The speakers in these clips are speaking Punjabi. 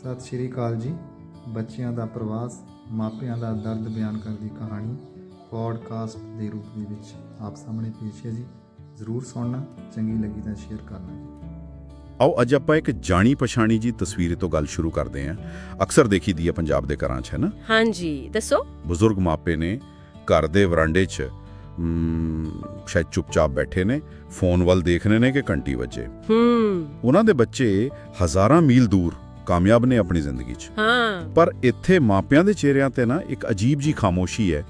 ਸਤਿ ਸ਼੍ਰੀ ਅਕਾਲ ਜੀ। ਬੱਚਿਆਂ ਦਾ ਪ੍ਰਵਾਸ ਮਾਪਿਆਂ ਦਾ ਦਰਦ ਬਿਆਨ ਕਰਦੀ ਕਹਾਣੀ ਪੋਡਕਾਸਟ ਦੇ ਰੂਪ ਦੇ ਵਿੱਚ ਆਪ ਸਾਹਮਣੇ ਪੇਸ਼ ਹੈ ਜੀ। ਜ਼ਰੂਰ ਸੁਣਨਾ ਚੰਗੀ ਲੱਗੀ ਤਾਂ ਸ਼ੇਅਰ ਕਰਨਾ ਜੀ। ਆਓ ਅੱਜ ਆਪਾਂ ਇੱਕ ਜਾਣੀ ਪਛਾਣੀ ਜੀ ਤਸਵੀਰ ਤੋਂ ਗੱਲ ਸ਼ੁਰੂ ਕਰਦੇ ਹਾਂ। ਅਕਸਰ ਦੇਖੀ ਦੀ ਹੈ ਪੰਜਾਬ ਦੇ ਘਰਾਂ 'ਚ ਹੈ ਨਾ? ਹਾਂਜੀ ਦੱਸੋ। ਬਜ਼ੁਰਗ ਮਾਪੇ ਨੇ ਘਰ ਦੇ ਵਰਾਂਡੇ 'ਚ ਸ਼ਾਇਦ ਚੁੱਪਚਾਪ ਬੈਠੇ ਨੇ ਫੋਨ ਵੱਲ ਦੇਖ ਰਹੇ ਨੇ ਕਿ ਘੰਟੀ ਵੱਜੇ। ਹੂੰ ਉਹਨਾਂ ਦੇ ਬੱਚੇ ਹਜ਼ਾਰਾਂ ਮੀਲ ਦੂਰ ਕਾਮਯਾਬ ਨੇ ਆਪਣੀ ਜ਼ਿੰਦਗੀ 'ਚ। ਹਾਂ। ਪਰ ਇੱਥੇ ਮਾਪਿਆਂ ਦੇ ਚਿਹਰਿਆਂ ਤੇ ਨਾ ਇੱਕ ਅਜੀਬ ਜੀ ਖਾਮੋਸ਼ੀ ਹੈ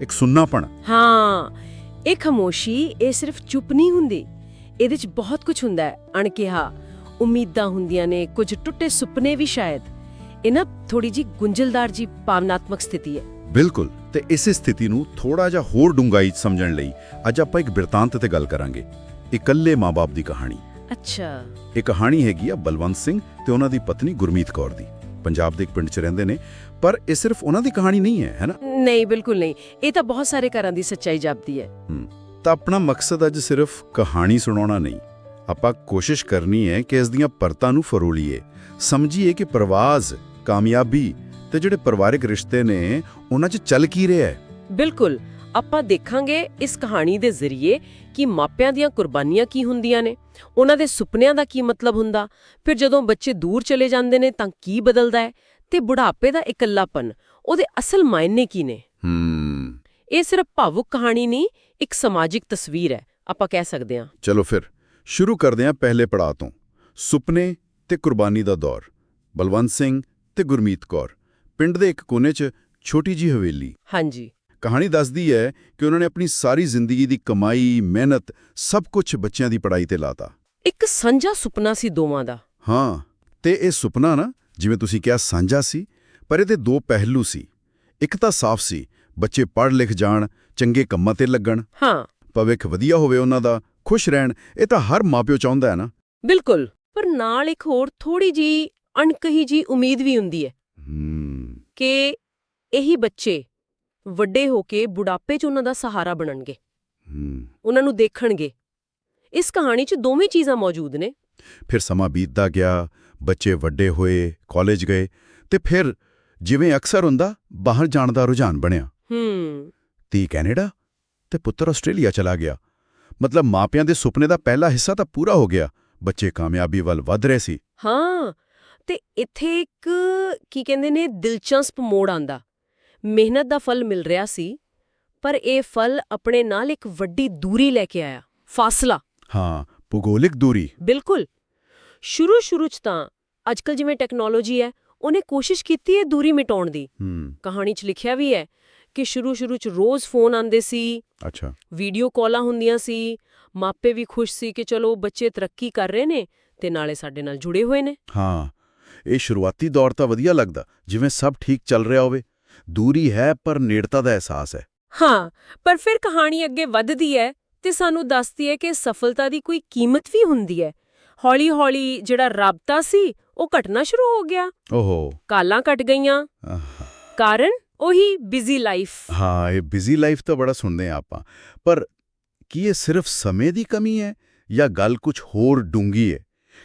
ਇੱਕ ਸੁੰਨਾਪਣ। ਹਾਂ ਇਹ ਖਾਮੋਸ਼ੀ ਇਹ ਸਿਰਫ ਚੁੱਪ ਨਹੀਂ ਹੁੰਦੀ ਇਹਦੇ 'ਚ ਬਹੁਤ ਕੁਝ ਹੁੰਦਾ ਹੈ ਅਣਕਿਹਾ। ਉਮੀਦਾਂ ਹੁੰਦੀਆਂ ਨੇ ਕੁਝ ਟੁੱਟੇ ਸੁਪਨੇ ਵੀ ਸ਼ਾਇਦ। ਇਹ ਨਾ ਥੋੜੀ ਜੀ ਗੁੰਝਲਦਾਰ ਜੀ ਭਾਵਨਾਤਮਕ ਸਥਿਤੀ ਹੈ। ਬਿਲਕੁਲ ਤੇ ਇਸੇ ਸਥਿਤੀ ਨੂੰ ਥੋੜਾ ਜਿਹਾ ਹੋਰ ਡੂੰਘਾਈ 'ਚ ਸਮਝਣ ਲਈ ਅੱਜ ਆਪਾਂ ਇੱਕ ਬਿਰਤਾਂਤ ਤੇ ਗੱਲ ਕਰਾਂਗੇ ਇਕੱਲੇ ਮਾਪੇ ਦੀ ਕਹਾਣੀ। ਅੱਛਾ। ਇਹ ਕਹਾਣੀ ਹੈਗੀ ਆ ਬਲਵੰਤ ਸਿੰਘ ਤੇ ਉਹਨਾਂ ਦੀ ਪਤਨੀ ਗੁਰਮੀਤ ਕੌਰ ਦੀ। ਪੰਜਾਬ ਦੇ ਇੱਕ ਪਿੰਡ 'ਚ ਰਹਿੰਦੇ ਨੇ ਪਰ ਇਹ ਸਿਰਫ ਉਹਨਾਂ ਦੀ ਕਹਾਣੀ ਨਹੀਂ ਹੈ ਹੈਨਾ ਨਹੀਂ ਬਿਲਕੁਲ ਨਹੀਂ। ਇਹ ਤਾਂ ਬਹੁਤ ਸਾਰੇ ਘਰਾਂ ਦੀ ਸੱਚਾਈ ਜਾਪਦੀ ਹੈ। ਤਾਂ ਆਪਣਾ ਮਕਸਦ ਅੱਜ ਸਿਰਫ ਕਹਾਣੀ ਸੁਣਾਉਣਾ ਨਹੀਂ ਆਪਾਂ ਕੋਸ਼ਿਸ਼ ਕਰਨੀ ਹੈ ਕਿ ਇਸ ਦੀਆਂ ਪਰਤਾਂ ਨੂੰ ਫਰੋਲੀਏ। ਸਮਝੀਏ ਕਿ ਪ੍ਰਵਾਜ਼ ਕਾਮਯਾਬੀ ਤੇ ਜਿਹੜੇ ਪਰਿਵਾਰਕ ਰਿਸ਼ਤੇ ਨੇ ਉਹਨਾਂ 'ਚ ਚੱਲ ਕੀ ਰਿਹਾ ਹੈ? ਬਿਲਕੁਲ। ਆਪਾਂ ਦੇਖਾਂਗੇ ਇਸ ਕਹਾਣੀ ਦੇ ਜ਼ਰੀਏ ਕਿ ਮਾਪਿਆਂ ਦੀਆਂ ਕੁਰਬਾਨੀਆਂ ਕੀ ਹੁੰਦੀਆਂ ਨੇ? ਉਹਨਾਂ ਦੇ ਸੁਪਨਿਆਂ ਦਾ ਕੀ ਮਤਲਬ ਹੁੰਦਾ? ਫਿਰ ਜਦੋਂ ਬੱਚੇ ਦੂਰ ਚਲੇ ਜਾਂਦੇ ਨੇ ਤਾਂ ਕੀ ਬਦਲਦਾ ਹੈ? ਤੇ ਬੁਢਾਪੇ ਦਾ ਇਕੱਲਾਪਨ ਉਹਦੇ ਅਸਲ ਮਾਇਨੇ ਕੀ ਨੇ? ਇਹ ਸਿਰਫ ਭਾਵੁਕ ਕਹਾਣੀ ਨਹੀਂ ਇੱਕ ਸਮਾਜਿਕ ਤਸਵੀਰ ਹੈ ਆਪਾਂ ਕਹਿ ਸਕਦੇ ਹਾਂ। ਚਲੋ ਫਿਰ ਸ਼ੁਰੂ ਕਰਦੇ ਹਾਂ ਪਹਿਲੇ ਪੜਾਅ ਤੋਂ। ਸੁਪਨੇ ਤੇ ਕੁਰਬਾਨੀ ਦਾ ਦੌਰ ਬਲਵੰਤ ਸਿੰਘ ਤੇ ਗੁਰਮੀਤ ਕੌਰ ਪਿੰਡ ਦੇ ਇੱਕ ਕੋਨੇ 'ਚ ਛੋਟੀ ਜੀ ਹਵੇਲੀ। ਹਾਂਜੀ। ਕਹਾਣੀ ਦੱਸਦੀ ਹੈ ਕਿ ਉਹਨਾਂ ਨੇ ਆਪਣੀ ਸਾਰੀ ਜ਼ਿੰਦਗੀ ਦੀ ਕਮਾਈ ਮਿਹਨਤ ਸਭ ਕੁਝ ਬੱਚਿਆਂ ਦੀ ਪੜ੍ਹਾਈ ਤੇ ਲਾਤਾ। ਇੱਕ ਸਾਂਝਾ ਸੁਪਨਾ ਸੀ ਦੋਵਾਂ ਦਾ। ਹਾਂ ਤੇ ਇਹ ਸੁਪਨਾ ਨਾ ਜਿਵੇਂ ਤੁਸੀਂ ਕਿਹਾ ਸਾਂਝਾ ਸੀ ਪਰ ਇਹਦੇ ਦੋ ਪਹਿਲੂ ਸੀ। ਇੱਕ ਤਾਂ ਸਾਫ਼ ਸੀ ਬੱਚੇ ਪੜ੍ਹ ਲਿਖ ਜਾਣ ਚੰਗੇ ਕੰਮਾਂ ਤੇ ਲੱਗਣ। ਹਾਂ। ਭਵਿੱਖ ਵਧੀਆ ਹੋਵੇ ਉਹਨਾਂ ਦਾ ਖੁਸ਼ ਰਹਿਣ ਇਹ ਤਾਂ ਹਰ ਮਾਪਿਓ ਚਾਹੁੰਦਾ ਹੈ ਨਾ। ਬਿਲਕੁਲ ਪਰ ਨਾਲ ਇੱਕ ਹੋਰ ਥੋੜੀ ਜੀ ਅਣਕਹੀ ਜੀ ਉਮੀਦ ਵੀ ਹੁੰਦੀ ਹੈ। ਹੂੰ। ਕਿ ਇਹੀ ਬੱਚੇ ਵੱਡੇ ਹੋ ਕੇ ਬੁਢਾਪੇ 'ਚ ਉਹਨਾਂ ਦਾ ਸਹਾਰਾ ਬਣਨਗੇ। ਹੂੰ। ਉਹਨਾਂ ਨੂੰ ਦੇਖਣਗੇ। ਇਸ ਕਹਾਣੀ 'ਚ ਦੋਵੇਂ ਚੀਜ਼ਾਂ ਮੌਜੂਦ ਨੇ। ਫਿਰ ਸਮਾਂ ਬੀਤਦਾ ਗਿਆ ਬੱਚੇ ਵੱਡੇ ਹੋਏ ਕਾਲਜ ਗਏ ਤੇ ਫਿਰ ਜਿਵੇਂ ਅਕਸਰ ਹੁੰਦਾ ਬਾਹਰ ਜਾਣ ਦਾ ਰੁਝਾਨ ਬਣਿਆ। ਹੂੰ। ਧੀ ਕੈਨੇਡਾ ਤੇ ਪੁੱਤਰ ਆਸਟ੍ਰੇਲੀਆ ਚਲਾ ਗਿਆ। ਮਤਲਬ ਮਾਪਿਆਂ ਦੇ ਸੁਪਨੇ ਦਾ ਪਹਿਲਾ ਹਿੱਸਾ ਤਾਂ ਪੂਰਾ ਹੋ ਗਿਆ। ਬੱਚੇ ਕਾਮਯਾਬੀ ਵੱਲ ਵਧ ਰਹੇ ਸੀ। ਹਾਂ ਤੇ ਇੱਥੇ ਇੱਕ ਕੀ ਕਹਿੰਦੇ ਨੇ ਦਿਲਚਸਪ ਮੋੜ ਆਂਦਾ ਮਿਹਨਤ ਦਾ ਫਲ ਮਿਲ ਰਿਹਾ ਸੀ ਪਰ ਇਹ ਫਲ ਆਪਣੇ ਨਾਲ ਇੱਕ ਵੱਡੀ ਦੂਰੀ ਲੈ ਕੇ ਆਇਆ ਫਾਸਲਾ। ਹਾਂ ਭੂਗੋਲਿਕ ਦੂਰੀ। ਬਿਲਕੁਲ। ਸ਼ੁਰੂ ਸ਼ੁਰੂ 'ਚ ਤਾਂ ਅੱਜਕੱਲ ਜਿਵੇਂ ਟੈਕਨੋਲੋਜੀ ਹੈ ਉਹਨੇ ਕੋਸ਼ਿਸ਼ ਕੀਤੀ ਹੈ ਦੂਰੀ ਮਿਟਾਉਣ ਦੀ। ਹੂੰ। ਕਹਾਣੀ 'ਚ ਲਿਖਿਆ ਵੀ ਹੈ ਕਿ ਸ਼ੁਰੂ ਸ਼ੁਰੂ 'ਚ ਰੋਜ਼ ਫੋਨ ਆਉਂਦੇ ਸੀ। ਅੱਛਾ। ਵੀਡੀਓ ਕਾਲਾਂ ਹੁੰਦੀਆਂ ਸੀ। ਮਾਪੇ ਵੀ ਖੁਸ਼ ਸੀ ਕਿ ਚਲੋ ਬੱਚੇ ਤਰੱਕੀ ਕਰ ਰਹੇ ਨੇ ਤੇ ਨਾਲੇ ਸਾਡੇ ਨਾਲ ਜੁੜੇ ਹੋਏ ਨੇ। ਹਾਂ ਇਹ ਸ਼ੁਰੂਆਤੀ ਦੌਰ ਤਾਂ ਵਧੀਆ ਲੱਗਦਾ ਜਿਵੇਂ ਸਭ ਠੀਕ ਚੱਲ ਰਿਹਾ ਹੋਵੇ। ਦੂਰੀ ਹੈ ਪਰ ਨੇੜਤਾ ਦਾ ਅਹਿਸਾਸ ਹੈ। ਹਾਂ ਪਰ ਫਿਰ ਕਹਾਣੀ ਅੱਗੇ ਵੱਧਦੀ ਹੈ ਤੇ ਸਾਨੂੰ ਦੱਸਦੀ ਹੈ ਕਿ ਸਫਲਤਾ ਦੀ ਕੋਈ ਕੀਮਤ ਵੀ ਹੁੰਦੀ ਹੈ। ਹੌਲੀ-ਹੌਲੀ ਜਿਹੜਾ ਰਾਬਤਾ ਸੀ ਉਹ ਘਟਣਾ ਸ਼ੁਰੂ ਹੋ ਗਿਆ। ਓਹੋ। ਕਾਲਾਂ ਘਟ ਗਈਆਂ। ਕਾਰਨ ਉਹੀ ਬਿਜ਼ੀ ਲਾਈਫ ਹਾਂ ਇਹ ਬਿਜ਼ੀ ਲਾਈਫ ਤਾਂ ਬੜਾ ਸੁਣਦੇ ਆ ਆਪਾਂ। ਪਰ ਕੀ ਇਹ ਸਿਰਫ ਸਮੇਂ ਦੀ ਕਮੀ ਹੈ ਜਾਂ ਗੱਲ ਕੁਝ ਹੋਰ ਡੂੰਗੀ ਹੈ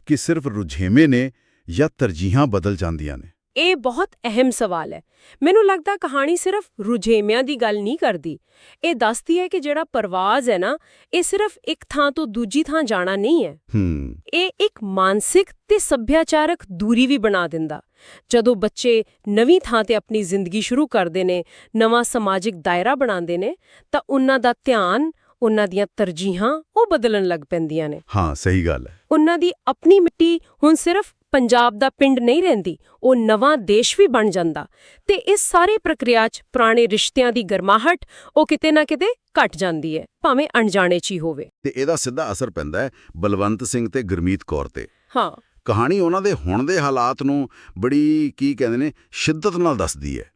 ਕਿ ਸਿਰਫ ਰੁਝੇਵੇਂ ਨੇ ਜਾਂ ਤਰਜੀਹਾਂ ਬਦਲ ਜਾਂਦੀਆਂ ਨੇ? ਇਹ ਬਹੁਤ ਅਹਿਮ ਸਵਾਲ ਹੈ। ਮੈਨੂੰ ਲੱਗਦਾ ਕਹਾਣੀ ਸਿਰਫ ਰੁਝੇਵਿਆਂ ਦੀ ਗੱਲ ਨਹੀਂ ਕਰਦੀ। ਇਹ ਦੱਸਦੀ ਹੈ ਕਿ ਜਿਹੜਾ ਪਰਵਾਜ਼ ਹੈ ਨਾ ਇਹ ਸਿਰਫ ਇੱਕ ਥਾਂ ਤੋਂ ਦੂਜੀ ਥਾਂ ਜਾਣਾ ਨਹੀਂ ਹੈ। ਹੂੰ। ਇਹ ਇੱਕ ਮਾਨਸਿਕ ਤੇ ਸੱਭਿਆਚਾਰਕ ਦੂਰੀ ਵੀ ਬਣਾ ਦਿੰਦਾ। ਜਦੋਂ ਬੱਚੇ ਨਵੀਂ ਥਾਂ ਤੇ ਆਪਣੀ ਜ਼ਿੰਦਗੀ ਸ਼ੁਰੂ ਕਰਦੇ ਨੇ ਨਵਾਂ ਸਮਾਜਿਕ ਦਾਇਰਾ ਬਣਾਉਂਦੇ ਨੇ ਤਾਂ ਉਹਨਾਂ ਦਾ ਧਿਆਨ ਉਹਨਾਂ ਦੀਆਂ ਤਰਜੀਹਾਂ ਉਹ ਬਦਲਣ ਲੱਗ ਪੈਂਦੀਆਂ ਨੇ। ਹਾਂ ਸਹੀ ਗੱਲ ਹੈ। ਉਹਨਾਂ ਦੀ ਆਪਣੀ ਮਿੱਟੀ ਹੁਣ ਸਿਰਫ ਪੰਜਾਬ ਦਾ ਪਿੰਡ ਨਹੀਂ ਰਹਿੰਦੀ ਉਹ ਨਵਾਂ ਦੇਸ਼ ਵੀ ਬਣ ਜਾਂਦਾ। ਤੇ ਇਸ ਸਾਰੇ ਪ੍ਰਕਿਰਿਆ 'ਚ ਪੁਰਾਣੇ ਰਿਸ਼ਤਿਆਂ ਦੀ ਗਰਮਾਹਟ ਉਹ ਕਿਤੇ ਨਾ ਕਿਤੇ ਘਟ ਜਾਂਦੀ ਹੈ ਭਾਵੇਂ ਅਣਜਾਣੇ 'ਚ ਹੀ ਹੋਵੇ। ਤੇ ਇਹਦਾ ਸਿੱਧਾ ਅਸਰ ਪੈਂਦਾ ਹੈ ਬਲਵੰਤ ਸਿੰਘ ਤੇ ਗੁਰਮੀਤ ਕੌਰ ਤੇ। ਹਾਂ। ਕਹਾਣੀ ਉਹਨਾਂ ਦੇ ਹੁਣ ਦੇ ਹਾਲਾਤ ਨੂੰ ਬੜੀ ਕੀ ਕਹਿੰਦੇ ਨੇ ਸ਼ਿੱਦਤ ਨਾਲ ਦੱਸਦੀ ਹੈ।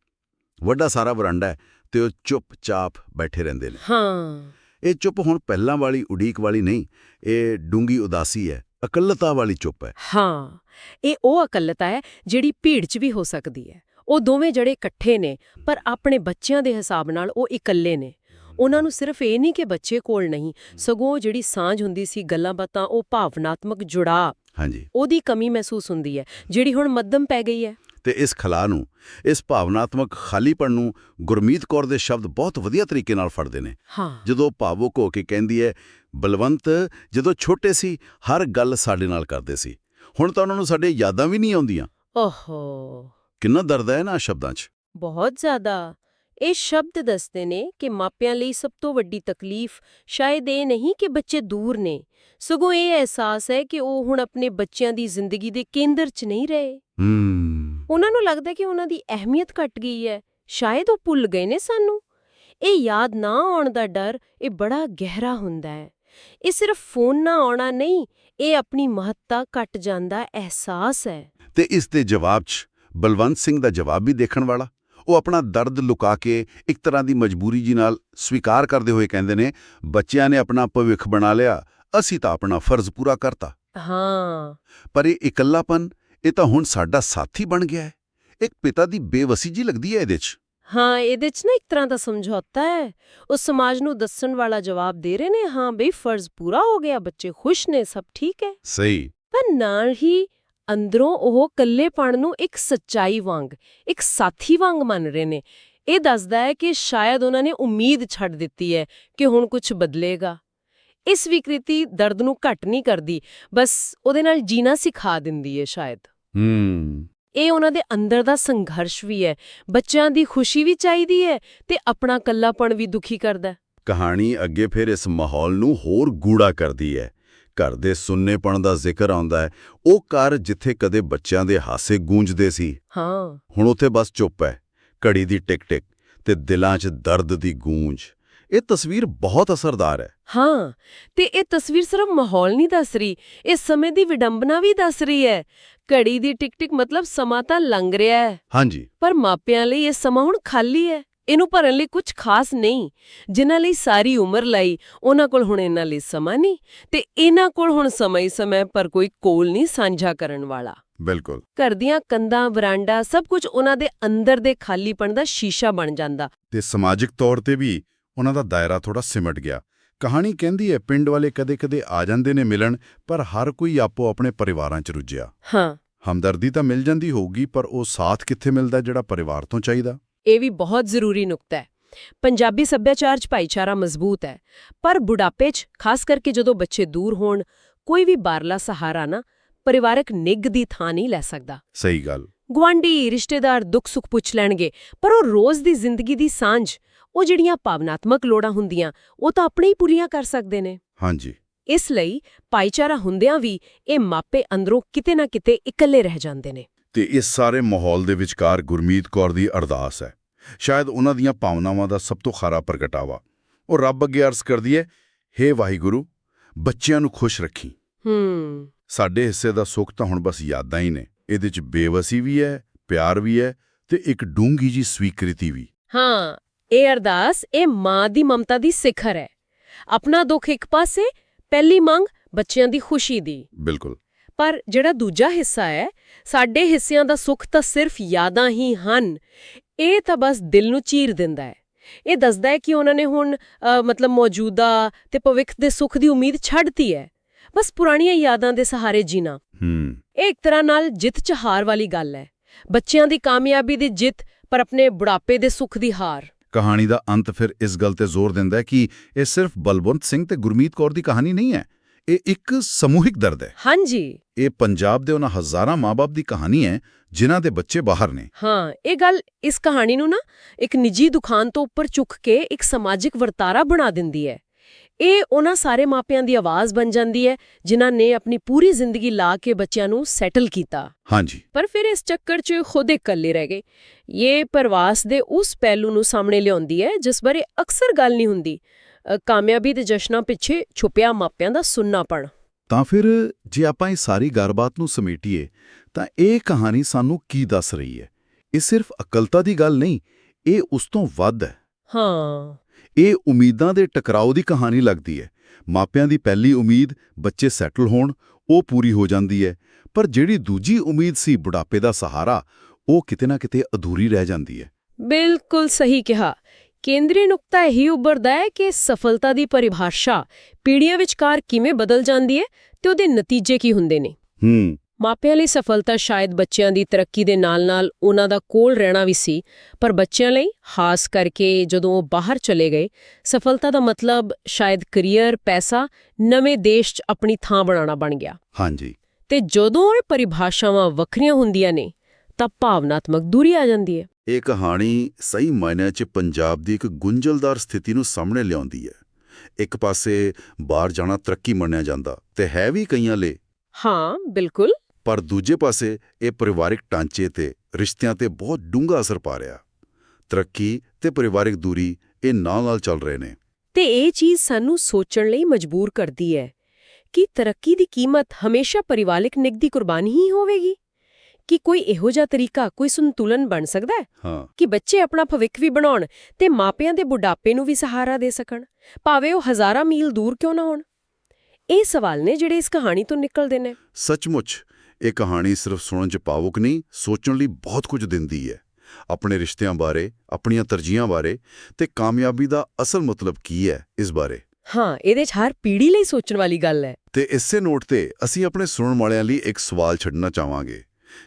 ਵੱਡਾ ਸਾਰਾ ਵਰਾਂਡਾ ਹੈ ਤੇ ਉਹ ਚੁੱਪਚਾਪ ਬੈਠੇ ਰਹਿੰਦੇ ਨੇ। ਹਾਂ। ਇਹ ਚੁੱਪ ਹੁਣ ਪਹਿਲਾਂ ਵਾਲੀ ਉਡੀਕ ਵਾਲੀ ਨਹੀਂ ਇਹ ਡੂੰਗੀ ਉਦਾਸੀ ਹੈ। ਇਕੱਲਤਾ ਵਾਲੀ ਚੁੱਪ ਹੈ। ਹਾਂ ਇਹ ਉਹ ਇਕੱਲਤਾ ਹੈ ਜਿਹੜੀ ਭੀੜ 'ਚ ਵੀ ਹੋ ਸਕਦੀ ਹੈ। ਉਹ ਦੋਵੇਂ ਜੜੇ ਇਕੱਠੇ ਨੇ ਪਰ ਆਪਣੇ ਬੱਚਿਆਂ ਦੇ ਹਿਸਾਬ ਨਾਲ ਉਹ ਇਕੱਲੇ ਨੇ। ਉਹਨਾਂ ਨੂੰ ਸਿਰਫ ਇਹ ਨਹੀਂ ਕਿ ਬੱਚੇ ਕੋਲ ਨਹੀਂ ਸਗੋਂ ਜਿਹੜੀ ਸਾਂਝ ਹੁੰਦੀ ਸੀ ਗੱਲਾਂ ਬਾਤਾਂ ਉਹ ਭਾਵਨਾਤਮਕ ਜੁੜਾ ਹਾਂਜੀ। ਉਹਦੀ ਕਮੀ ਮਹਿਸੂਸ ਹੁੰਦੀ ਹੈ ਜਿਹੜੀ ਹੁਣ ਮੱਧਮ ਪੈ ਗਈ ਹੈ। ਤੇ ਇਸ ਖਲਾ ਨੂੰ ਇਸ ਭਾਵਨਾਤਮਕ ਖਾਲੀਪਣ ਨੂੰ ਗੁਰਮੀਤ ਕੌਰ ਦੇ ਸ਼ਬਦ ਬਹੁਤ ਵਧੀਆ ਤਰੀਕੇ ਨਾਲ ਫੜਦੇ ਨੇ। ਹਾਂ। ਜਦੋਂ ਭਾਵੁਕ ਹੋ ਕੇ ਕਹਿੰਦੀ ਹੈ ਬਲਵੰਤ ਜਦੋਂ ਛੋਟੇ ਸੀ ਹਰ ਗੱਲ ਸਾਡੇ ਨਾਲ ਕਰਦੇ ਸੀ। ਹੁਣ ਤਾਂ ਉਹਨਾਂ ਨੂੰ ਸਾਡੇ ਯਾਦਾਂ ਵੀ ਨਹੀਂ ਆਉਂਦੀਆਂ। ਓਹੋ। ਕਿੰਨਾ ਦਰਦ ਹੈ ਨਾ ਸ਼ਬਦਾਂ 'ਚ। ਬਹੁਤ ਜ਼ਿਆਦਾ। ਇਹ ਸ਼ਬਦ ਦੱਸਦੇ ਨੇ ਕਿ ਮਾਪਿਆਂ ਲਈ ਸਭ ਤੋਂ ਵੱਡੀ ਤਕਲੀਫ ਸ਼ਾਇਦ ਇਹ ਨਹੀਂ ਕਿ ਬੱਚੇ ਦੂਰ ਨੇ। ਸਗੋਂ ਇਹ ਅਹਿਸਾਸ ਹੈ ਕਿ ਉਹ ਹੁਣ ਆਪਣੇ ਬੱਚਿਆਂ ਦੀ ਜ਼ਿੰਦਗੀ ਦੇ ਕੇਂਦਰ 'ਚ ਨਹੀਂ ਰਹੇ। ਹੂੰ। ਉਹਨਾਂ ਨੂੰ ਲੱਗਦਾ ਕਿ ਉਹਨਾਂ ਦੀ ਅਹਿਮੀਅਤ ਘਟ ਗਈ ਹੈ। ਸ਼ਾਇਦ ਉਹ ਭੁੱਲ ਗਏ ਨੇ ਸਾਨੂੰ। ਇਹ ਯਾਦ ਨਾ ਆਉਣ ਦਾ ਡਰ ਇਹ ਬੜਾ ਗਹਿਰਾ ਹੁੰਦਾ ਹੈ। ਇਹ ਸਿਰਫ ਫੋਨ ਨਾ ਆਉਣਾ ਨਹੀਂ ਇਹ ਆਪਣੀ ਮਹੱਤਤਾ ਘਟ ਜਾਂਦਾ ਅਹਿਸਾਸ ਹੈ। ਤੇ ਇਸ ਦੇ ਜਵਾਬ 'ਚ ਬਲਵੰਤ ਸਿੰਘ ਦਾ ਜਵਾਬ ਵੀ ਦੇਖਣ ਵਾਲਾ। ਉਹ ਆਪਣਾ ਦਰਦ ਲੁਕਾ ਕੇ ਇੱਕ ਤਰ੍ਹਾਂ ਦੀ ਮਜਬੂਰੀ ਜੀ ਨਾਲ ਸਵੀਕਾਰ ਕਰਦੇ ਹੋਏ ਕਹਿੰਦੇ ਨੇ ਬੱਚਿਆਂ ਨੇ ਆਪਣਾ ਭਵਿੱਖ ਬਣਾ ਲਿਆ ਅਸੀਂ ਤਾਂ ਆਪਣਾ ਫਰਜ਼ ਪੂਰਾ ਕਰਤਾ। ਹਾਂ। ਪਰ ਇਹ ਇਕੱਲਾਪਨ ਇਹ ਤਾਂ ਹੁਣ ਸਾਡਾ ਸਾਥੀ ਬਣ ਗਿਆ ਹੈ। ਇੱਕ ਪਿਤਾ ਦੀ ਬੇਵਸੀ ਜੀ ਲੱਗਦੀ ਹੈ ਇਹਦੇ 'ਚ। ਹਾਂ ਇਹਦੇ 'ਚ ਨਾ ਇੱਕ ਤਰ੍ਹਾਂ ਦਾ ਸਮਝੌਤਾ ਹੈ। ਉਹ ਸਮਾਜ ਨੂੰ ਦੱਸਣ ਵਾਲਾ ਜਵਾਬ ਦੇ ਰਹੇ ਨੇ ਹਾਂ ਬਈ ਫਰਜ਼ ਪੂਰਾ ਹੋ ਗਿਆ ਬੱਚੇ ਖੁਸ਼ ਨੇ ਸਭ ਠੀਕ ਹੈ। ਸਹੀ। ਪਰ ਨਾਲ ਹੀ ਅੰਦਰੋਂ ਉਹ ਇਕੱਲੇਪਣ ਨੂੰ ਇੱਕ ਸੱਚਾਈ ਵਾਂਗ ਇੱਕ ਸਾਥੀ ਵਾਂਗ ਮੰਨ ਰਹੇ ਨੇ। ਇਹ ਦੱਸਦਾ ਹੈ ਕਿ ਸ਼ਾਇਦ ਉਹਨਾਂ ਨੇ ਉਮੀਦ ਛੱਡ ਦਿੱਤੀ ਹੈ ਕਿ ਹੁਣ ਕੁਝ ਬਦਲੇਗਾ। ਇਸ ਵਿਕ੍ਰਿਤੀ ਦਰਦ ਨੂੰ ਘਟ ਨਹੀਂ ਕਰਦੀ ਬਸ ਉਹਦੇ ਨਾਲ ਜੀਣਾ ਸਿਖਾ ਦਿੰਦੀ ਹੈ ਸ਼ਾਇਦ। ਹੂੰ। ਇਹ ਉਹਨਾਂ ਦੇ ਅੰਦਰ ਦਾ ਸੰਘਰਸ਼ ਵੀ ਹੈ। ਬੱਚਿਆਂ ਦੀ ਖੁਸ਼ੀ ਵੀ ਚਾਹੀਦੀ ਹੈ ਤੇ ਆਪਣਾ ਕੱਲਾਪਣ ਵੀ ਦੁਖੀ ਕਰਦਾ। ਕਹਾਣੀ ਅੱਗੇ ਫਿਰ ਇਸ ਮਾਹੌਲ ਨੂੰ ਹੋਰ ਗੂੜਾ ਕਰਦੀ ਹੈ। ਘਰ ਦੇ ਸੁੰਨੇਪਣ ਦਾ ਜ਼ਿਕਰ ਆਉਂਦਾ ਹੈ। ਉਹ ਘਰ ਜਿੱਥੇ ਕਦੇ ਬੱਚਿਆਂ ਦੇ ਹਾਸੇ ਗੂੰਜਦੇ ਸੀ। ਹਾਂ। ਹੁਣ ਉੱਥੇ ਬਸ ਚੁੱਪ ਹੈ। ਘੜੀ ਦੀ ਟਿਕ-ਟਿਕ ਤੇ ਦਿਲਾਂ 'ਚ ਦਰਦ ਦੀ ਗੂੰਜ। ਇਹ ਤਸਵੀਰ ਬਹੁਤ ਅਸਰਦਾਰ ਹੈ। ਹਾਂ ਤੇ ਇਹ ਤਸਵੀਰ ਸਿਰਫ ਮਾਹੌਲ ਨਹੀਂ ਦੱਸ ਰਹੀ ਇਹ ਸਮੇਂ ਦੀ ਵਿਡੰਬਨਾ ਵੀ ਦੱਸ ਰਹੀ ਹੈ। ਘੜੀ ਦੀ ਟਿਕ-ਟਿਕ ਮਤਲਬ ਸਮਾਂ ਤਾਂ ਲੰਘ ਰਿਹਾ ਹੈ। ਹਾਂਜੀ। ਪਰ ਮਾਪਿਆਂ ਲਈ ਇਹ ਸਮਾਂ ਹੁਣ ਖਾਲੀ ਹੈ। ਇਹਨੂੰ ਭਰਨ ਲਈ ਕੁਝ ਖਾਸ ਨਹੀਂ। ਜਿਨ੍ਹਾਂ ਲਈ ਸਾਰੀ ਉਮਰ ਲਈ ਉਹਨਾਂ ਕੋਲ ਹੁਣ ਇਹਨਾਂ ਲਈ ਸਮਾਂ ਨਹੀਂ ਤੇ ਇਹਨਾਂ ਕੋਲ ਹੁਣ ਸਮਾਂ ਹੀ ਸਮਾਂ ਪਰ ਕੋਈ ਕੋਲ ਨਹੀਂ ਸਾਂਝਾ ਕਰਨ ਵਾਲਾ। ਬਿਲਕੁਲ। ਘਰ ਦੀਆਂ ਕੰਧਾਂ ਵਰਾਂਡਾ ਸਭ ਕੁਝ ਉਹਨਾਂ ਦੇ ਅੰਦਰ ਦੇ ਖਾਲੀਪਣ ਦਾ ਸ਼ੀਸ਼ਾ ਬਣ ਜਾਂਦਾ। ਤੇ ਸਮਾਜਿਕ ਤੌਰ ਤੇ ਵੀ ਉਹਨਾਂ ਦਾ ਦਾਇਰਾ ਥੋੜਾ ਸਿਮਟ ਗਿਆ। ਕਹਾਣੀ ਕਹਿੰਦੀ ਹੈ ਪਿੰਡ ਵਾਲੇ ਕਦੇ-ਕਦੇ ਆ ਜਾਂਦੇ ਨੇ ਮਿਲਣ ਪਰ ਹਰ ਕੋਈ ਆਪੋ ਆਪਣੇ ਪਰਿਵਾਰਾਂ 'ਚ ਰੁੱਝਿਆ। ਹਾਂ। ਹਮਦਰਦੀ ਤਾਂ ਮਿਲ ਜਾਂਦੀ ਹੋਊਗੀ ਪਰ ਉਹ ਸਾਥ ਕਿੱਥੇ ਮਿਲਦਾ ਜਿਹੜਾ ਪਰਿਵਾਰ ਤੋਂ ਚਾਹੀਦਾ? ਇਹ ਵੀ ਬਹੁਤ ਜ਼ਰੂਰੀ ਨੁਕਤਾ ਹੈ। ਪੰਜਾਬੀ ਸੱਭਿਆਚਾਰ 'ਚ ਭਾਈਚਾਰਾ ਮਜ਼ਬੂਤ ਹੈ ਪਰ ਬੁਢਾਪੇ 'ਚ ਖਾਸ ਕਰਕੇ ਜਦੋਂ ਬੱਚੇ ਦੂਰ ਹੋਣ ਕੋਈ ਵੀ ਬਾਰਲਾ ਸਹਾਰਾ ਨਾ ਪਰਿਵਾਰਕ ਨਿੱਘ ਦੀ ਥਾਂ ਨਹੀਂ ਲੈ ਸਕਦਾ। ਸਹੀ ਗੱਲ। ਗੁਆਂਢੀ ਰਿਸ਼ਤੇਦਾਰ ਦੁੱਖ ਸੁੱਖ ਪੁੱਛ ਲੈਣਗੇ ਪਰ ਉਹ ਰੋਜ਼ ਦੀ ਜ਼ਿੰਦਗੀ ਦੀ ਸਾਂਝ ਉਹ ਜਿਹੜੀਆਂ ਭਾਵਨਾਤਮਕ ਲੋੜਾਂ ਹੁੰਦੀਆਂ ਉਹ ਤਾਂ ਆਪਣੇ ਹੀ ਪੂਰੀਆਂ ਕਰ ਸਕਦੇ ਨੇ। ਹਾਂਜੀ। ਇਸ ਲਈ ਭਾਈਚਾਰਾ ਹੁੰਦਿਆਂ ਵੀ ਇਹ ਮਾਪੇ ਅੰਦਰੋਂ ਕਿਤੇ ਨਾ ਕਿਤੇ ਇਕੱਲੇ ਰਹਿ ਜਾਂਦੇ ਨੇ। ਤੇ ਇਸ ਸਾਰੇ ਮਾਹੌਲ ਦੇ ਵਿਚਕਾਰ ਗੁਰਮੀਤ ਕੌਰ ਦੀ ਅਰਦਾਸ ਹੈ। ਸ਼ਾਇਦ ਉਹਨਾਂ ਦੀਆਂ ਭਾਵਨਾਵਾਂ ਦਾ ਸਭ ਤੋਂ ਖਾਰਾ ਪ੍ਰਗਟਾਵਾ। ਉਹ ਰੱਬ ਅੱਗੇ ਅਰਜ਼ ਕਰਦੀ ਹੈ ਹੇ ਵਾਹਿਗੁਰੂ ਬੱਚਿਆਂ ਨੂੰ ਖੁਸ਼ ਰੱਖੀ। ਹੂੰ। ਸਾਡੇ ਹਿੱਸੇ ਦਾ ਸੁੱਖ ਤਾਂ ਹੁਣ ਬਸ ਯਾਦਾਂ ਹੀ ਨੇ। ਇਹਦੇ 'ਚ ਬੇਵਸੀ ਵੀ ਹੈ ਪਿਆਰ ਵੀ ਹੈ ਤੇ ਇੱਕ ਡੂੰਗੀ ਜੀ ਸਵੀਕ੍ਰਿਤੀ ਵੀ। ਹਾਂ ਇਹ ਅਰਦਾਸ ਇਹ ਮਾਂ ਦੀ ਮਮਤਾ ਦੀ ਸਿਖਰ ਹੈ। ਆਪਣਾ ਦੁੱਖ ਇੱਕ ਪਾਸੇ ਪਹਿਲੀ ਮੰਗ ਬੱਚਿਆਂ ਦੀ ਖੁਸ਼ੀ ਦੀ। ਬਿਲਕੁਲ। ਪਰ ਜਿਹੜਾ ਦੂਜਾ ਹਿੱਸਾ ਹੈ ਸਾਡੇ ਹਿੱਸਿਆਂ ਦਾ ਸੁੱਖ ਤਾਂ ਸਿਰਫ ਯਾਦਾਂ ਹੀ ਹਨ। ਇਹ ਤਾਂ ਬਸ ਦਿਲ ਨੂੰ ਚੀਰ ਦਿੰਦਾ ਹੈ। ਇਹ ਦੱਸਦਾ ਹੈ ਕਿ ਉਹਨਾਂ ਨੇ ਹੁਣ ਮਤਲਬ ਮੌਜੂਦਾ ਤੇ ਭਵਿੱਖ ਦੇ ਸੁੱਖ ਦੀ ਉਮੀਦ ਛੱਡਤੀ ਹੈ। ਬਸ ਪੁਰਾਣੀਆਂ ਯਾਦਾਂ ਦੇ ਸਹਾਰੇ ਜੀਣਾ। ਹੂੰ। ਇਹ ਇੱਕ ਤਰ੍ਹਾਂ ਨਾਲ ਜਿੱਤ ਚ ਹਾਰ ਵਾਲੀ ਗੱਲ ਹੈ। ਬੱਚਿਆਂ ਦੀ ਕਾਮਯਾਬੀ ਦੀ ਜਿੱਤ ਪਰ ਆਪਣੇ ਬੁਢਾਪੇ ਦੇ ਸੁੱਖ ਦੀ ਹਾਰ। ਕਹਾਣੀ ਦਾ ਅੰਤ ਫਿਰ ਇਸ ਗੱਲ ਤੇ ਜ਼ੋਰ ਦਿੰਦਾ ਹੈ ਕਿ ਇਹ ਸਿਰਫ ਬਲਵੰਤ ਸਿੰਘ ਤੇ ਗੁਰਮੀਤ ਕੌਰ ਦੀ ਕਹਾਣੀ ਨਹੀਂ ਹੈ ਇਹ ਇੱਕ ਸਮੂਹਿਕ ਦਰਦ ਹੈ। ਹਾਂਜੀ। ਇਹ ਪੰਜਾਬ ਦੇ ਉਹਨਾਂ ਹਜ਼ਾਰਾਂ ਮਾਪੇ ਦੀ ਕਹਾਣੀ ਹੈ ਜਿਨ੍ਹਾਂ ਦੇ ਬੱਚੇ ਬਾਹਰ ਨੇ। ਹਾਂ ਇਹ ਗੱਲ ਇਸ ਕਹਾਣੀ ਨੂੰ ਨਾ ਇੱਕ ਨਿੱਜੀ ਦੁਕਾਨ ਤੋਂ ਉੱਪਰ ਚੁੱਕ ਕੇ ਇੱਕ ਸਮਾਜਿਕ ਵਰਤਾਰਾ ਬਣਾ ਦਿੰਦੀ ਹੈ। ਇਹ ਉਹਨਾਂ ਸਾਰੇ ਮਾਪਿਆਂ ਦੀ ਆਵਾਜ਼ ਬਣ ਜਾਂਦੀ ਹੈ ਜਿਨ੍ਹਾਂ ਨੇ ਆਪਣੀ ਪੂਰੀ ਜ਼ਿੰਦਗੀ ਲਾ ਕੇ ਬੱਚਿਆਂ ਨੂੰ ਸੈਟਲ ਕੀਤਾ। ਹਾਂਜੀ। ਪਰ ਫਿਰ ਇਸ ਚੱਕਰ 'ਚ ਖੁਦ ਇਕੱਲੇ ਰਹਿ ਗਏ। ਇਹ ਪ੍ਰਵਾਸ ਦੇ ਉਸ ਪਹਿਲੂ ਨੂੰ ਸਾਹਮਣੇ ਲਿਆਉਂਦੀ ਹੈ ਜਿਸ ਬਾਰੇ ਅਕਸਰ ਗੱਲ ਨਹੀਂ ਹੁੰਦੀ। ਕਾਮਯਾਬੀ ਦੇ ਜਸ਼ਨਾਂ ਪਿੱਛੇ ਛੁਪਿਆ ਮਾਪਿਆਂ ਦਾ ਸੁੰਨਾਪਣ। ਤਾਂ ਫਿਰ ਜੇ ਆਪਾਂ ਇਹ ਸਾਰੀ ਗੱਲਬਾਤ ਨੂੰ ਸਮੇਟੀਏ ਤਾਂ ਇਹ ਕਹਾਣੀ ਸਾਨੂੰ ਕੀ ਦੱਸ ਰਹੀ ਹੈ? ਇਹ ਸਿਰਫ ਅਕਲਤਾ ਦੀ ਗੱਲ ਨਹੀਂ ਇਹ ਉਸ ਤੋਂ ਵੱਧ ਹੈ। ਹਾਂ। ਇਹ ਉਮੀਦਾਂ ਦੇ ਟਕਰਾਓ ਦੀ ਕਹਾਣੀ ਲੱਗਦੀ ਹੈ। ਮਾਪਿਆਂ ਦੀ ਪਹਿਲੀ ਉਮੀਦ ਬੱਚੇ ਸੈਟਲ ਹੋਣ ਉਹ ਪੂਰੀ ਹੋ ਜਾਂਦੀ ਹੈ। ਪਰ ਜਿਹੜੀ ਦੂਜੀ ਉਮੀਦ ਸੀ ਬੁਢਾਪੇ ਦਾ ਸਹਾਰਾ ਉਹ ਕਿਤੇ ਨਾ ਕਿਤੇ ਅਧੂਰੀ ਰਹਿ ਜਾਂਦੀ ਹੈ। ਬਿਲਕੁਲ ਸਹੀ ਕਿਹਾ। ਕੇਂਦਰੀ ਨੁਕਤਾ ਇਹੀ ਉੱਭਰਦਾ ਹੈ ਕਿ ਸਫਲਤਾ ਦੀ ਪਰਿਭਾਸ਼ਾ ਪੀੜ੍ਹੀਆਂ ਵਿਚਕਾਰ ਕਿਵੇਂ ਬਦਲ ਜਾਂਦੀ ਹੈ ਤੇ ਉਹਦੇ ਨਤੀਜੇ ਕੀ ਹੁੰਦੇ ਨੇ। ਹੂੰ। ਮਾਪਿਆਂ ਲਈ ਸਫਲਤਾ ਸ਼ਾਇਦ ਬੱਚਿਆਂ ਦੀ ਤਰੱਕੀ ਦੇ ਨਾਲ-ਨਾਲ ਉਹਨਾਂ ਦਾ ਕੋਲ ਰਹਿਣਾ ਵੀ ਸੀ ਪਰ ਬੱਚਿਆਂ ਲਈ ਖਾਸ ਕਰਕੇ ਜਦੋਂ ਉਹ ਬਾਹਰ ਚਲੇ ਗਏ ਸਫਲਤਾ ਦਾ ਮਤਲਬ ਸ਼ਾਇਦ ਕੈਰੀਅਰ ਪੈਸਾ ਨਵੇਂ ਦੇਸ਼ 'ਚ ਆਪਣੀ ਥਾਂ ਬਣਾਉਣਾ ਬਣ ਗਿਆ। ਹਾਂਜੀ। ਤੇ ਜਦੋਂ ਇਹ ਪਰਿਭਾਸ਼ਾਵਾਂ ਵੱਖਰੀਆਂ ਹੁੰਦੀਆਂ ਨੇ ਤਾਂ ਭਾਵਨਾਤਮਕ ਦੂਰੀ ਆ ਜਾਂਦੀ ਹੈ। ਇਹ ਕਹਾਣੀ ਸਹੀ ਮਾਇਨਿਆਂ 'ਚ ਪੰਜਾਬ ਦੀ ਇੱਕ ਗੁੰਝਲਦਾਰ ਸਥਿਤੀ ਨੂੰ ਸਾਹਮਣੇ ਲਿਆਉਂਦੀ ਹੈ। ਇੱਕ ਪਾਸੇ ਬਾਹਰ ਜਾਣਾ ਤਰੱਕੀ ਮੰਨਿਆ ਜਾਂਦਾ ਤੇ ਹੈ ਵੀ ਕਈਆਂ ਲਈ। ਹਾਂ ਬਿਲਕੁਲ। ਪਰ ਦੂਜੇ ਪਾਸੇ ਇਹ ਪਰਿਵਾਰਿਕ ਢਾਂਚੇ ਤੇ ਰਿਸ਼ਤਿਆਂ ਤੇ ਬਹੁਤ ਡੂੰਘਾ ਅਸਰ ਪਾ ਰਿਹਾ। ਤਰੱਕੀ ਤੇ ਪਰਿਵਾਰਿਕ ਦੂਰੀ ਇਹ ਨਾਲ-ਨਾਲ ਚੱਲ ਰਹੇ ਨੇ। ਤੇ ਇਹ ਚੀਜ਼ ਸਾਨੂੰ ਸੋਚਣ ਲਈ ਮਜਬੂਰ ਕਰਦੀ ਹੈ ਕਿ ਤਰੱਕੀ ਦੀ ਕੀਮਤ ਹਮੇਸ਼ਾ ਪਰਿਵਾਰਿਕ ਨਿੱਘ ਦੀ ਕੁਰਬਾਨੀ ਹੀ ਹੋਵੇਗੀ। ਕਿ ਕੋਈ ਇਹੋ ਜਿਹਾ ਤਰੀਕਾ ਕੋਈ ਸੰਤੁਲਨ ਬਣ ਸਕਦਾ ਹੈ? ਹਾਂ। ਕਿ ਬੱਚੇ ਆਪਣਾ ਭਵਿੱਖ ਵੀ ਬਣਾਉਣ ਤੇ ਮਾਪਿਆਂ ਦੇ ਬੁਢਾਪੇ ਨੂੰ ਵੀ ਸਹਾਰਾ ਦੇ ਸਕਣ ਭਾਵੇਂ ਉਹ ਹਜ਼ਾਰਾਂ ਮੀਲ ਦੂਰ ਕਿਉਂ ਨਾ ਹੋਣ? ਇਹ ਸਵਾਲ ਨੇ ਜਿਹੜੇ ਇਸ ਕਹਾਣੀ ਤੋਂ ਨਿਕਲਦੇ ਨੇ। ਸੱਚਮੁੱਚ ਇਹ ਕਹਾਣੀ ਸਿਰਫ ਸੁਣਨ 'ਚ ਭਾਵੁਕ ਨਹੀਂ ਸੋਚਣ ਲਈ ਬਹੁਤ ਕੁਝ ਦਿੰਦੀ ਹੈ। ਆਪਣੇ ਰਿਸ਼ਤਿਆਂ ਬਾਰੇ ਆਪਣੀਆਂ ਤਰਜੀਹਾਂ ਬਾਰੇ ਤੇ ਕਾਮਯਾਬੀ ਦਾ ਅਸਲ ਮਤਲਬ ਕੀ ਹੈ ਇਸ ਬਾਰੇ? ਹਾਂ ਇਹਦੇ 'ਚ ਹਰ ਪੀੜ੍ਹੀ ਲਈ ਸੋਚਣ ਵਾਲੀ ਗੱਲ ਹੈ। ਤੇ ਇਸੇ ਨੋਟ ਤੇ ਅਸੀਂ ਆਪਣੇ ਸੁਣਨ ਵਾਲਿਆਂ ਲਈ ਇੱਕ ਸਵਾਲ ਛੱਡਣਾ ਚਾਹਾਂਗੇ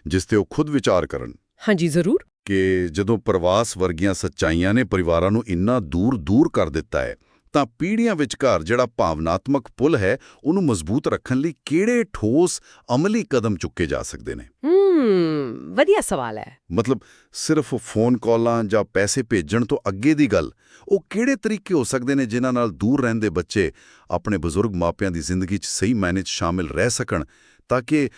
ਜਿਸ ਤੇ ਉਹ ਖੁਦ ਵਿਚਾਰ ਕਰਨ। ਹਾਂਜੀ ਜ਼ਰੂਰ। ਕਿ ਜਦੋਂ ਪ੍ਰਵਾਸ ਵਰਗੀਆਂ ਸੱਚਾਈਆਂ ਨੇ ਪਰਿਵਾਰਾਂ ਨੂੰ ਇੰਨਾ ਦੂਰ-ਦੂਰ ਕਰ ਦਿੱਤਾ ਹੈ ਤਾਂ ਪੀੜ੍ਹੀਆਂ ਵਿਚਕਾਰ ਜਿਹੜਾ ਭਾਵਨਾਤਮਕ ਪੁਲ ਹੈ ਉਹਨੂੰ ਮਜ਼ਬੂਤ ਰੱਖਣ ਲਈ ਕਿਹੜੇ ਠੋਸ ਅਮਲੀ ਕਦਮ ਚੁੱਕੇ ਜਾ ਸਕਦੇ ਨੇ? ਹੂੰ ਵਧੀਆ ਸਵਾਲ ਹੈ। ਮਤਲਬ ਸਿਰਫ ਫੋਨ ਕਾਲਾਂ ਜਾਂ ਪੈਸੇ ਭੇਜਣ ਤੋਂ ਅੱਗੇ ਦੀ ਗੱਲ ਉਹ ਕਿਹੜੇ ਤਰੀਕੇ ਹੋ ਸਕਦੇ ਨੇ ਜਿਨ੍ਹਾਂ ਨਾਲ ਦੂਰ ਰਹਿੰਦੇ ਬੱਚੇ ਆਪਣੇ ਬਜ਼ੁਰਗ ਮਾਪਿਆਂ ਦੀ ਜ਼ਿੰਦਗੀ 'ਚ ਸਹੀ ਮਾਇਨੇ 'ਚ ਸ਼ਾਮਿਲ ਰਹਿ ਸਕਣ ਤਾਂ ਕਿ